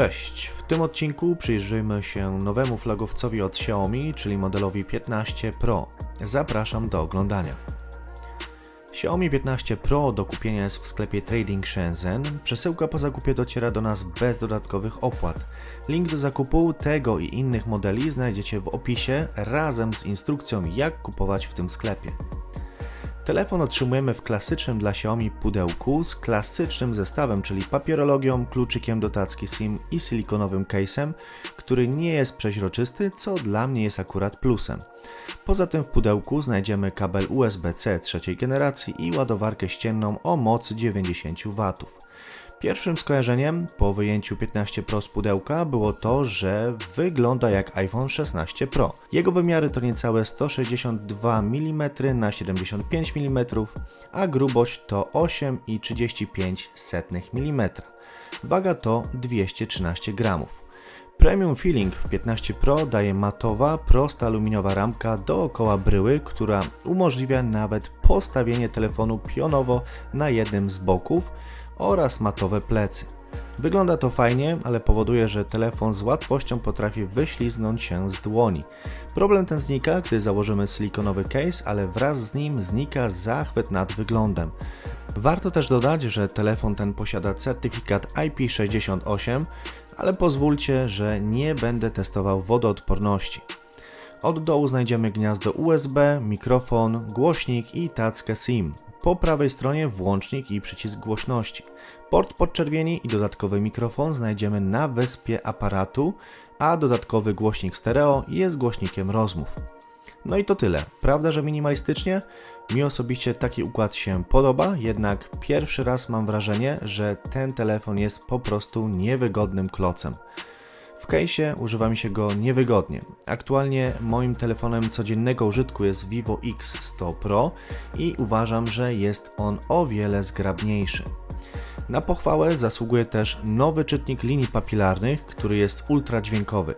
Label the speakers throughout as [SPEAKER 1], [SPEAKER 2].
[SPEAKER 1] Cześć, w tym odcinku przyjrzymy się nowemu flagowcowi od Xiaomi, czyli modelowi 15 Pro. Zapraszam do oglądania. Xiaomi 15 Pro do kupienia jest w sklepie Trading Shenzhen. Przesyłka po zakupie dociera do nas bez dodatkowych opłat. Link do zakupu tego i innych modeli znajdziecie w opisie razem z instrukcją jak kupować w tym sklepie. Telefon otrzymujemy w klasycznym dla Xiaomi pudełku z klasycznym zestawem, czyli papierologią, kluczykiem do tacki SIM i silikonowym case'em, który nie jest przeźroczysty, co dla mnie jest akurat plusem. Poza tym w pudełku znajdziemy kabel USB-C trzeciej generacji i ładowarkę ścienną o mocy 90 W. Pierwszym skojarzeniem po wyjęciu 15 Pro z pudełka było to, że wygląda jak iPhone 16 Pro. Jego wymiary to niecałe 162 mm na 75 mm, a grubość to 8,35 mm. Waga to 213 gramów. Premium Feeling w 15 Pro daje matowa, prosta aluminiowa ramka dookoła bryły, która umożliwia nawet postawienie telefonu pionowo na jednym z boków oraz matowe plecy. Wygląda to fajnie, ale powoduje, że telefon z łatwością potrafi wyślizgnąć się z dłoni. Problem ten znika, gdy założymy silikonowy case, ale wraz z nim znika zachwyt nad wyglądem. Warto też dodać, że telefon ten posiada certyfikat IP68, ale pozwólcie, że nie będę testował wodoodporności. Od dołu znajdziemy gniazdo USB, mikrofon, głośnik i tackę SIM. Po prawej stronie włącznik i przycisk głośności. Port podczerwieni i dodatkowy mikrofon znajdziemy na wyspie aparatu, a dodatkowy głośnik stereo jest głośnikiem rozmów. No i to tyle. Prawda, że minimalistycznie? Mi osobiście taki układ się podoba, jednak pierwszy raz mam wrażenie, że ten telefon jest po prostu niewygodnym klocem. W case'ie używa mi się go niewygodnie. Aktualnie moim telefonem codziennego użytku jest Vivo X100 Pro i uważam, że jest on o wiele zgrabniejszy. Na pochwałę zasługuje też nowy czytnik linii papilarnych, który jest ultradźwiękowy.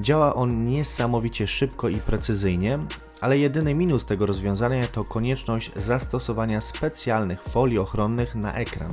[SPEAKER 1] Działa on niesamowicie szybko i precyzyjnie, ale jedyny minus tego rozwiązania to konieczność zastosowania specjalnych folii ochronnych na ekran.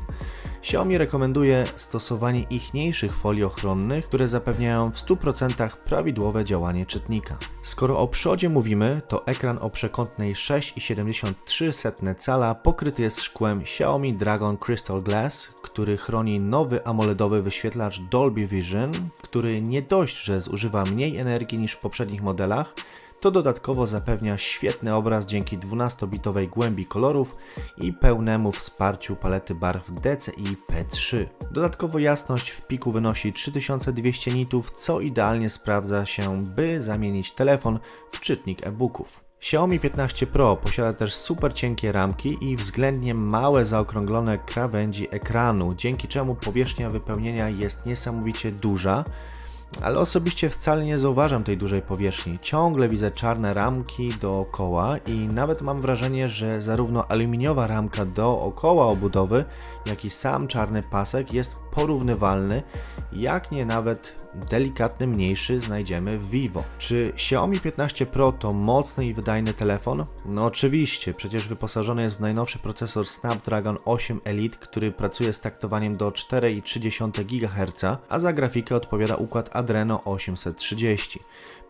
[SPEAKER 1] Xiaomi rekomenduje stosowanie ichniejszych folii ochronnych, które zapewniają w 100% prawidłowe działanie czytnika. Skoro o przodzie mówimy, to ekran o przekątnej 6,73 cala pokryty jest szkłem Xiaomi Dragon Crystal Glass, który chroni nowy AMOLEDowy wyświetlacz Dolby Vision, który nie dość, że zużywa mniej energii niż w poprzednich modelach, to dodatkowo zapewnia świetny obraz dzięki 12-bitowej głębi kolorów i pełnemu wsparciu palety barw DCI P3. Dodatkowo jasność w piku wynosi 3200 nitów, co idealnie sprawdza się, by zamienić telefon w czytnik e-booków. Xiaomi 15 Pro posiada też super cienkie ramki i względnie małe zaokrąglone krawędzi ekranu, dzięki czemu powierzchnia wypełnienia jest niesamowicie duża, ale osobiście wcale nie zauważam tej dużej powierzchni. Ciągle widzę czarne ramki dookoła i nawet mam wrażenie, że zarówno aluminiowa ramka dookoła obudowy, jak i sam czarny pasek jest porównywalny, jak nie nawet delikatny mniejszy znajdziemy w Vivo. Czy Xiaomi 15 Pro to mocny i wydajny telefon? No oczywiście, przecież wyposażony jest w najnowszy procesor Snapdragon 8 Elite, który pracuje z taktowaniem do 4,3 GHz, a za grafikę odpowiada układ Adreno 830.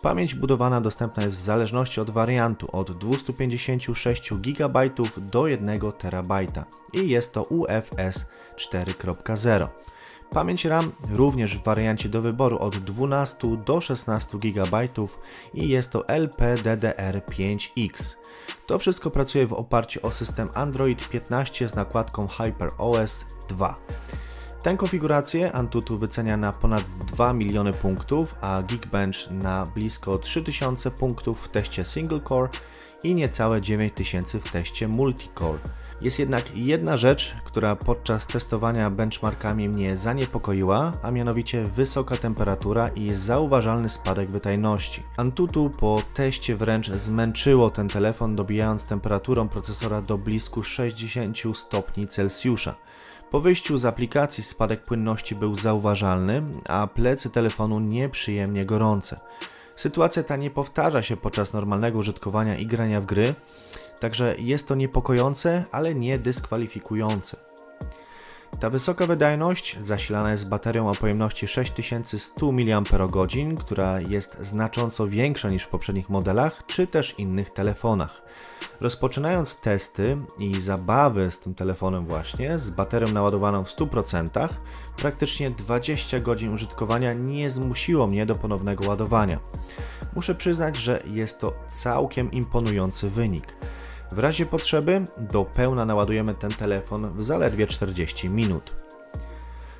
[SPEAKER 1] Pamięć budowana dostępna jest w zależności od wariantu od 256 GB do 1 TB i jest to UFS 4.0. Pamięć RAM również w wariancie do wyboru od 12 do 16 GB i jest to LPDDR5X. To wszystko pracuje w oparciu o system Android 15 z nakładką HyperOS 2. Tę konfigurację Antutu wycenia na ponad 2 miliony punktów, a Geekbench na blisko 3000 punktów w teście single core i niecałe 9000 w teście multicore. Jest jednak jedna rzecz, która podczas testowania benchmarkami mnie zaniepokoiła, a mianowicie wysoka temperatura i zauważalny spadek wydajności. Antutu po teście wręcz zmęczyło ten telefon, dobijając temperaturą procesora do blisku 60 stopni Celsjusza. Po wyjściu z aplikacji spadek płynności był zauważalny, a plecy telefonu nieprzyjemnie gorące. Sytuacja ta nie powtarza się podczas normalnego użytkowania i grania w gry, także jest to niepokojące, ale nie dyskwalifikujące. Ta wysoka wydajność zasilana jest baterią o pojemności 6100 mAh, która jest znacząco większa niż w poprzednich modelach czy też innych telefonach. Rozpoczynając testy i zabawy z tym telefonem właśnie, z baterią naładowaną w 100%, praktycznie 20 godzin użytkowania nie zmusiło mnie do ponownego ładowania. Muszę przyznać, że jest to całkiem imponujący wynik. W razie potrzeby do pełna naładujemy ten telefon w zaledwie 40 minut.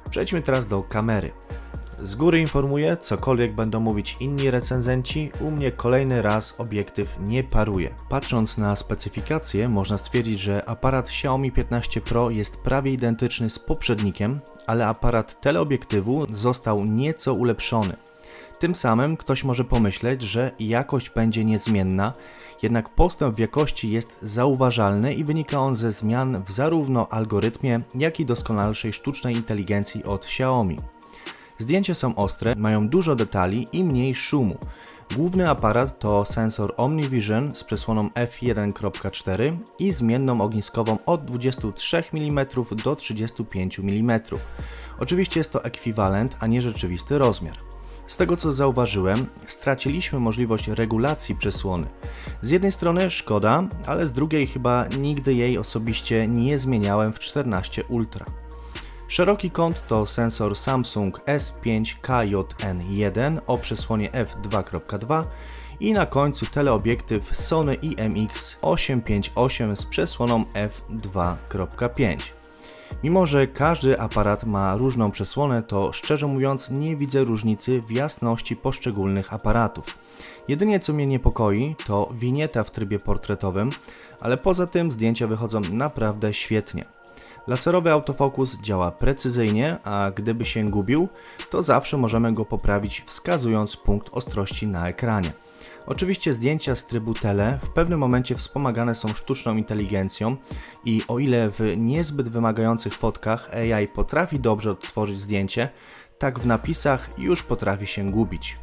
[SPEAKER 1] Przejdźmy teraz do kamery. Z góry informuję, cokolwiek będą mówić inni recenzenci, u mnie kolejny raz obiektyw nie paruje. Patrząc na specyfikacje, można stwierdzić, że aparat Xiaomi 15 Pro jest prawie identyczny z poprzednikiem, ale aparat teleobiektywu został nieco ulepszony. Tym samym ktoś może pomyśleć, że jakość będzie niezmienna, jednak postęp w jakości jest zauważalny i wynika on ze zmian w zarówno algorytmie, jak i doskonalszej sztucznej inteligencji od Xiaomi. Zdjęcia są ostre, mają dużo detali i mniej szumu. Główny aparat to sensor OmniVision z przesłoną f1.4 i zmienną ogniskową od 23 mm do 35 mm. Oczywiście jest to ekwiwalent, a nie rzeczywisty rozmiar. Z tego co zauważyłem, straciliśmy możliwość regulacji przesłony. Z jednej strony szkoda, ale z drugiej chyba nigdy jej osobiście nie zmieniałem w 14 Ultra. Szeroki kąt to sensor Samsung S5KJN1 o przesłonie f2.2 i na końcu teleobiektyw Sony IMX858 z przesłoną f2.5. Mimo, że każdy aparat ma różną przesłonę, to szczerze mówiąc nie widzę różnicy w jasności poszczególnych aparatów. Jedynie co mnie niepokoi to winieta w trybie portretowym, ale poza tym zdjęcia wychodzą naprawdę świetnie. Laserowy autofokus działa precyzyjnie, a gdyby się gubił, to zawsze możemy go poprawić wskazując punkt ostrości na ekranie. Oczywiście zdjęcia z trybu tele w pewnym momencie wspomagane są sztuczną inteligencją i o ile w niezbyt wymagających fotkach AI potrafi dobrze odtworzyć zdjęcie, tak w napisach już potrafi się gubić.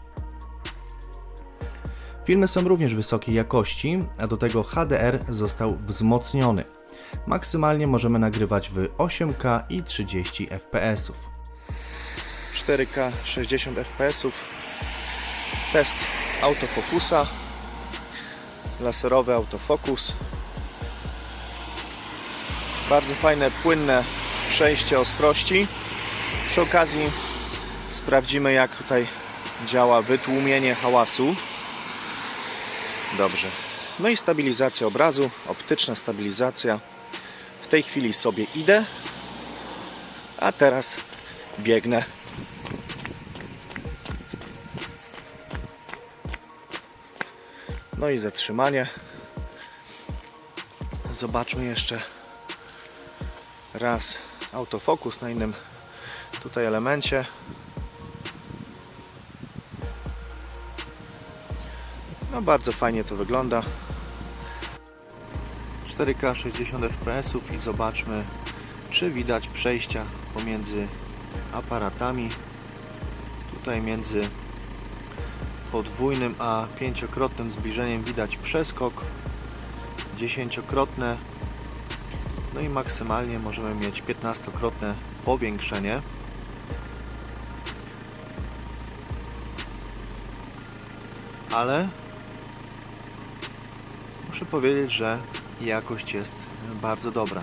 [SPEAKER 1] Filmy są również wysokiej jakości, a do tego HDR został wzmocniony. Maksymalnie możemy nagrywać w 8K i 30 fps.
[SPEAKER 2] 4K 60 fps. Test autofokusa. Laserowy autofokus. Bardzo fajne, płynne przejście ostrości. Przy okazji sprawdzimy jak tutaj działa wytłumienie hałasu. Dobrze. No i stabilizacja obrazu, optyczna stabilizacja. W tej chwili sobie idę, a teraz biegnę. No i zatrzymanie. Zobaczmy jeszcze raz autofokus na innym tutaj elemencie. No bardzo fajnie to wygląda. 4K 60 fps i zobaczmy czy widać przejścia pomiędzy aparatami. Tutaj między podwójnym a pięciokrotnym zbliżeniem widać przeskok, dziesięciokrotne, no i maksymalnie możemy mieć 15-krotne powiększenie. Ale muszę powiedzieć, że jakość jest bardzo dobra.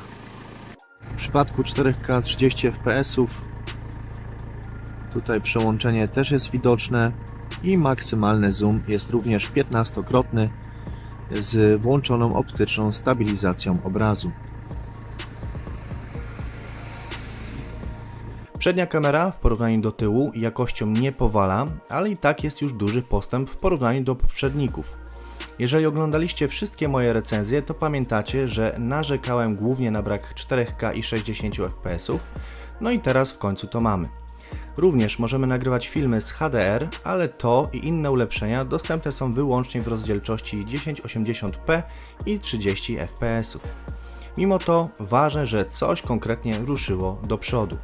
[SPEAKER 2] W przypadku 4K 30 fps tutaj przełączenie też jest widoczne i maksymalny zoom jest również 15-krotny z włączoną optyczną stabilizacją obrazu. Przednia kamera w porównaniu do tyłu jakością nie powala, ale i tak jest już duży postęp w porównaniu do poprzedników. Jeżeli oglądaliście wszystkie moje recenzje, to pamiętacie, że narzekałem głównie na brak 4K i 60 fps, no i teraz w końcu to mamy. Również możemy nagrywać filmy z HDR, ale to i inne ulepszenia dostępne są wyłącznie w rozdzielczości 1080p i 30 fps. Mimo to ważne, że coś konkretnie ruszyło do przodu.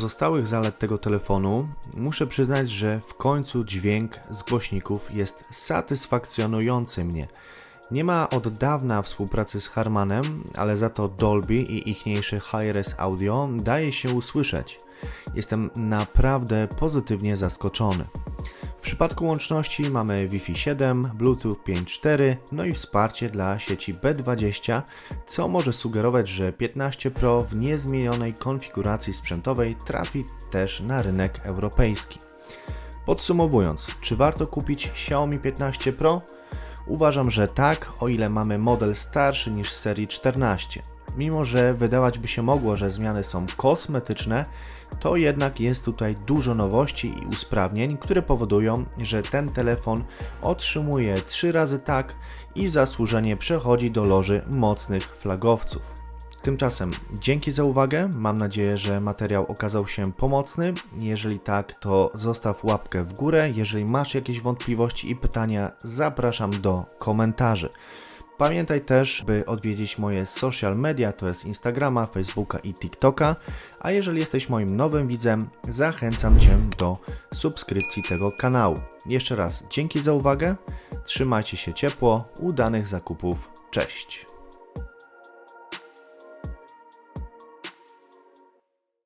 [SPEAKER 2] Pozostałych zalet tego telefonu muszę przyznać, że w końcu dźwięk z głośników jest satysfakcjonujący mnie. Nie ma od dawna współpracy z Harmanem, ale za to Dolby i ichniejsze Hi-Res Audio daje się usłyszeć. Jestem naprawdę pozytywnie zaskoczony. W przypadku łączności mamy Wi-Fi 7, Bluetooth 5.4, no i wsparcie dla sieci B20, co może sugerować, że 15 Pro w niezmienionej konfiguracji sprzętowej trafi też na rynek europejski. Podsumowując, czy warto kupić Xiaomi 15 Pro? Uważam, że tak, o ile mamy model starszy niż serii 14. Mimo, że wydawać by się mogło, że zmiany są kosmetyczne, to jednak jest tutaj dużo nowości i usprawnień, które powodują, że ten telefon otrzymuje 3 razy tak i zasłużenie przechodzi do loży mocnych flagowców. Tymczasem dzięki za uwagę. Mam nadzieję, że materiał okazał się pomocny. Jeżeli tak, to zostaw łapkę w górę. Jeżeli masz jakieś wątpliwości i pytania, zapraszam do komentarzy. Pamiętaj też, by odwiedzić moje social media, to jest Instagrama, Facebooka i TikToka. A jeżeli jesteś moim nowym widzem, zachęcam Cię do subskrypcji tego kanału. Jeszcze raz dzięki za uwagę. Trzymajcie się ciepło, udanych zakupów. Cześć.